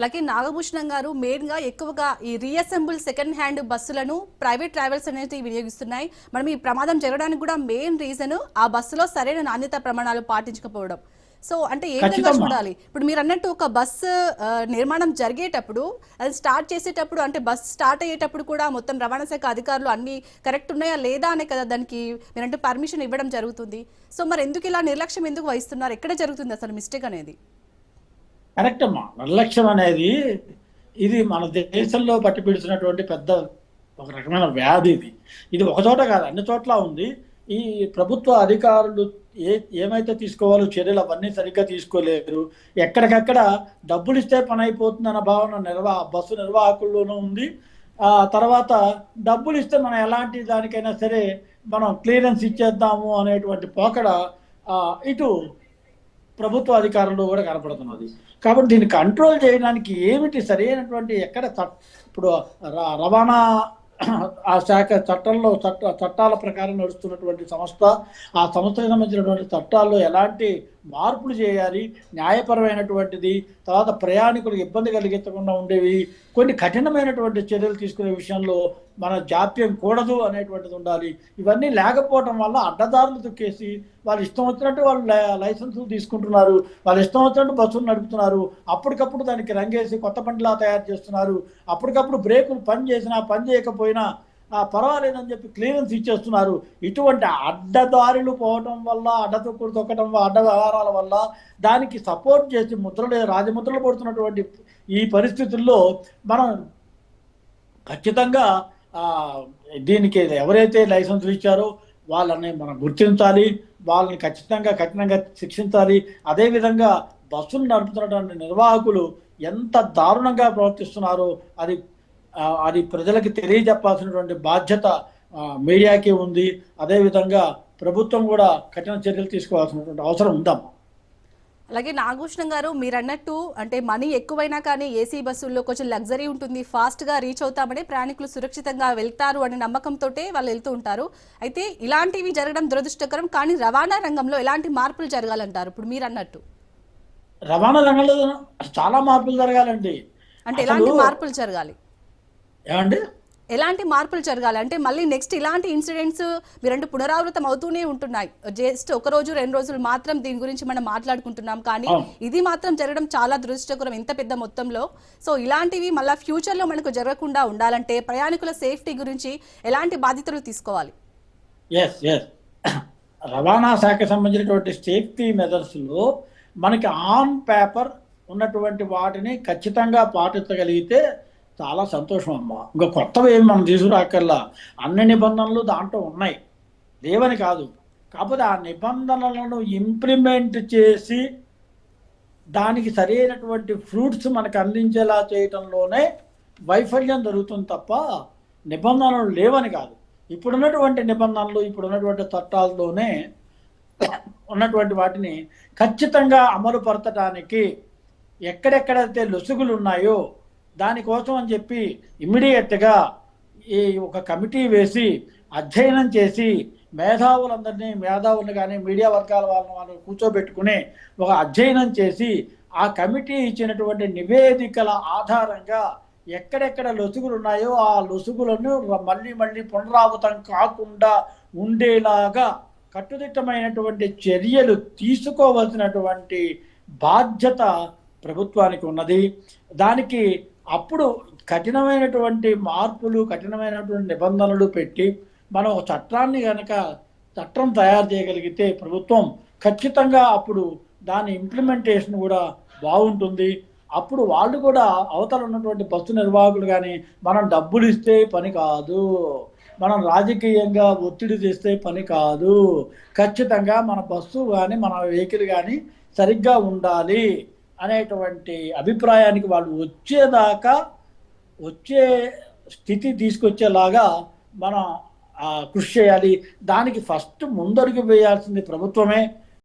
అలాగే నాగభూషణం గారు మెయిన్గా ఎక్కువగా ఈ రీఅసెంబుల్ సెకండ్ హ్యాండ్ బస్సులను ప్రైవేట్ ట్రావెల్స్ అనేది వినియోగిస్తున్నాయి. మనం ఈ ప్రమాదం జరగడానికి కూడా మెయిన్ రీజన్ ఆ బస్సులో సరైన నాణ్యత ప్రమాణాలు పాటించకపోవడం. సో అంటే ఏ విధంగా. చూడాలి? ఇప్పుడు మీరు అన్నట్టు ఒక బస్సు నిర్మాణం జరిగేటప్పుడు అది స్టార్ట్ చేసేటప్పుడు అంటే బస్ స్టార్ట్ అయ్యేటప్పుడు కూడా మొత్తం రవాణా శాఖ అధికారులు అన్ని కరెక్ట్ ఉన్నాయా లేదా అనే కదా దానికి మీరంటే పర్మిషన్ ఇవ్వడం జరుగుతుంది. సో మరి ఎందుకు ఇలా నిర్లక్ష్యం ఎందుకు వహిస్తున్నారు? ఎక్కడ జరుగుతుంది అసలు మిస్టేక్ అనేది? కరెక్ట్ అమ్మా. నిర్లక్ష్యం అనేది ఇది మన దేశంలో పట్టిపిడిచినటువంటి పెద్ద ఒక రకమైన వ్యాధి ఇది. ఇది ఒక చోట కాదు అన్ని చోట్ల ఉంది. ఈ ప్రభుత్వ అధికారులు ఏ ఏమైతే తీసుకోవాలో చర్యలు అవన్నీ సరిగ్గా తీసుకోలేరు. ఎక్కడికక్కడ డబ్బులు ఇస్తే పని అయిపోతుందన్న భావన నిర్వా బస్సు నిర్వాహకుల్లోనూ ఉంది. ఆ తర్వాత డబ్బులు ఇస్తే మనం ఎలాంటి దానికైనా సరే మనం క్లియరెన్స్ ఇచ్చేద్దాము అనేటువంటి పోకడ ఇటు ప్రభుత్వ అధికారంలో కూడా కనపడుతున్నది. కాబట్టి దీన్ని కంట్రోల్ చేయడానికి ఏమిటి సరైనటువంటి ఎక్కడ ఇప్పుడు ర- రవాణా ఆ శాఖ చట్టంలో చట్ట చట్టాల ప్రకారం నడుస్తున్నటువంటి సంస్థ ఆ సంస్థకు సంబంధించినటువంటి చట్టాల్లో ఎలాంటి మార్పులు చేయాలి న్యాయపరమైనటువంటిది తర్వాత ప్రయాణికులకు ఇబ్బంది కలిగించకుండా ఉండేవి కొన్ని కఠినమైనటువంటి చర్యలు తీసుకునే విషయంలో మన జాప్యం కూడదు అనేటువంటిది ఉండాలి. ఇవన్నీ లేకపోవడం వల్ల అడ్డదారులు తొక్కేసి వాళ్ళు ఇష్టం వచ్చినట్టు వాళ్ళు లై- లైసెన్సులు తీసుకుంటున్నారు వాళ్ళు ఇష్టం వచ్చినట్టు బస్సులు నడుపుతున్నారు అప్పటికప్పుడు దానికి రంగేసి కొత్త బండిలా తయారు చేస్తున్నారు అప్పటికప్పుడు బ్రేకులు పని చేసినా పని చేయకపోయినా పర్వాలేదని చెప్పి క్లియరెన్స్ ఇచ్చేస్తున్నారు. ఇటువంటి అడ్డదారులు పోవటం వల్ల అడ్డతొక్కుడు తొక్కడం అడ్డ వ్యవహారాల వల్ల దానికి సపోర్ట్ చేసి ముద్రలు రాజముద్రలు పడుతున్నటువంటి ఈ పరిస్థితుల్లో మనం ఖచ్చితంగా దీనికి ఎవరైతే లైసెన్సులు ఇచ్చారో వాళ్ళని మనం గుర్తించాలి వాళ్ళని ఖచ్చితంగా కఠినంగా శిక్షించాలి. అదేవిధంగా బస్సులు నడుపుతున్నటువంటి నిర్వాహకులు ఎంత దారుణంగా ప్రవర్తిస్తున్నారో అది అది ప్రజలకు తెలియజెప్పాల్సినటువంటి బాధ్యత మీడియాకి ఉంది. అదేవిధంగా ప్రభుత్వం కూడా కఠిన చర్యలు తీసుకోవాల్సినటువంటి అవసరం ఉందమ్మా. అలాగే నాగభూషణం గారు మీరు అన్నట్టు అంటే మనీ ఎక్కువైనా కానీ ఏసీ బస్సుల్లో కొంచెం లగ్జరీ ఉంటుంది. ఫాస్ట్గా రీచ్ అవుతామని ప్రయాణికులు సురక్షితంగా వెళ్తారు అనే నమ్మకంతో వాళ్ళు వెళ్తూ ఉంటారు. అయితే ఇలాంటివి జరగడం దురదృష్టకరం కానీ రవాణా రంగంలో ఎలాంటి మార్పులు జరగాలంటారు? ఇప్పుడు మీరు అన్నట్టు రవాణా రంగంలో చాలా మార్పులు జరగాలండి. అంటే ఎలాంటి మార్పులు జరగాలి? ఏమండి? ఎలాంటి మార్పులు జరగాలి? అంటే మళ్ళీ నెక్స్ట్ ఇలాంటి ఇన్సిడెంట్స్ మీరంటే పునరావృతం అవుతూనే ఉంటున్నాయి. జస్ట్ ఒక రోజు రెండు రోజులు మాత్రం దీని గురించి మనం మాట్లాడుకుంటున్నాం. కానీ. ఇది మాత్రం జరగడం చాలా దురదృష్టకరం ఇంత పెద్ద మొత్తంలో. సో ఇలాంటివి మళ్ళీ ఫ్యూచర్లో మనకు జరగకుండా ఉండాలంటే ప్రయాణికుల సేఫ్టీ గురించి ఎలాంటి బాధ్యతలు తీసుకోవాలి? రవాణా శాఖ సంబంధించినటువంటి సేఫ్టీ మెజర్స్లో మనకి ఆన్ పేపర్ ఉన్నటువంటి వాటిని ఖచ్చితంగా పాటించగలిగితే చాలా సంతోషం అమ్మ. ఇంకా కొత్తవి ఏమి మనం తీసుకురాకల్లా అన్ని నిబంధనలు దాంట్లో ఉన్నాయి. లేవని కాదు. కాకపోతే ఆ నిబంధనలను ఇంప్లిమెంట్ చేసి దానికి సరైనటువంటి ఫ్రూట్స్ మనకు అందించేలా చేయటంలోనే వైఫల్యం జరుగుతుంది తప్ప నిబంధనలు లేవని కాదు. ఇప్పుడున్నటువంటి నిబంధనలు ఇప్పుడున్నటువంటి చట్టాల్లోనే ఉన్నటువంటి వాటిని ఖచ్చితంగా అమలుపరచడానికి ఎక్కడెక్కడైతే లొసుగులు ఉన్నాయో దానికోసం అని చెప్పి ఇమ్మీడియట్గా ఈ ఒక కమిటీ వేసి అధ్యయనం చేసి మేధావులందరినీ మేధావులను కానీ మీడియా వర్గాల వాళ్ళని వాళ్ళు కూర్చోబెట్టుకుని ఒక అధ్యయనం చేసి ఆ కమిటీ ఇచ్చినటువంటి నివేదికల ఆధారంగా ఎక్కడెక్కడ లొసుగులు ఉన్నాయో ఆ లొసుగులను మళ్ళీ మళ్ళీ పునరావృతం కాకుండా ఉండేలాగా కట్టుదిట్టమైనటువంటి చర్యలు తీసుకోవలసినటువంటి బాధ్యత ప్రభుత్వానికి ఉన్నది. దానికి అప్పుడు కఠినమైనటువంటి మార్పులు కఠినమైనటువంటి నిబంధనలు పెట్టి మనం ఒక చట్టాన్ని కనుక చట్టం తయారు చేయగలిగితే ప్రభుత్వం ఖచ్చితంగా అప్పుడు దాని ఇంప్లిమెంటేషన్ కూడా బాగుంటుంది. అప్పుడు వాళ్ళు కూడా అవతల ఉన్నటువంటి బస్సు నిర్వాహకులు కానీ మనం డబ్బులు ఇస్తే పని కాదు. మనం రాజకీయంగా ఒత్తిడి చేస్తే పని కాదు. ఖచ్చితంగా మన బస్సు కానీ మన వెహికల్ కానీ సరిగ్గా ఉండాలి. అనేటువంటి అభిప్రాయానికి వాళ్ళు వచ్చేదాకా వచ్చే స్థితి తీసుకొచ్చేలాగా మనం కృషి చేయాలి. దానికి ఫస్ట్ ముందడుగు వేయాల్సింది ప్రభుత్వమే.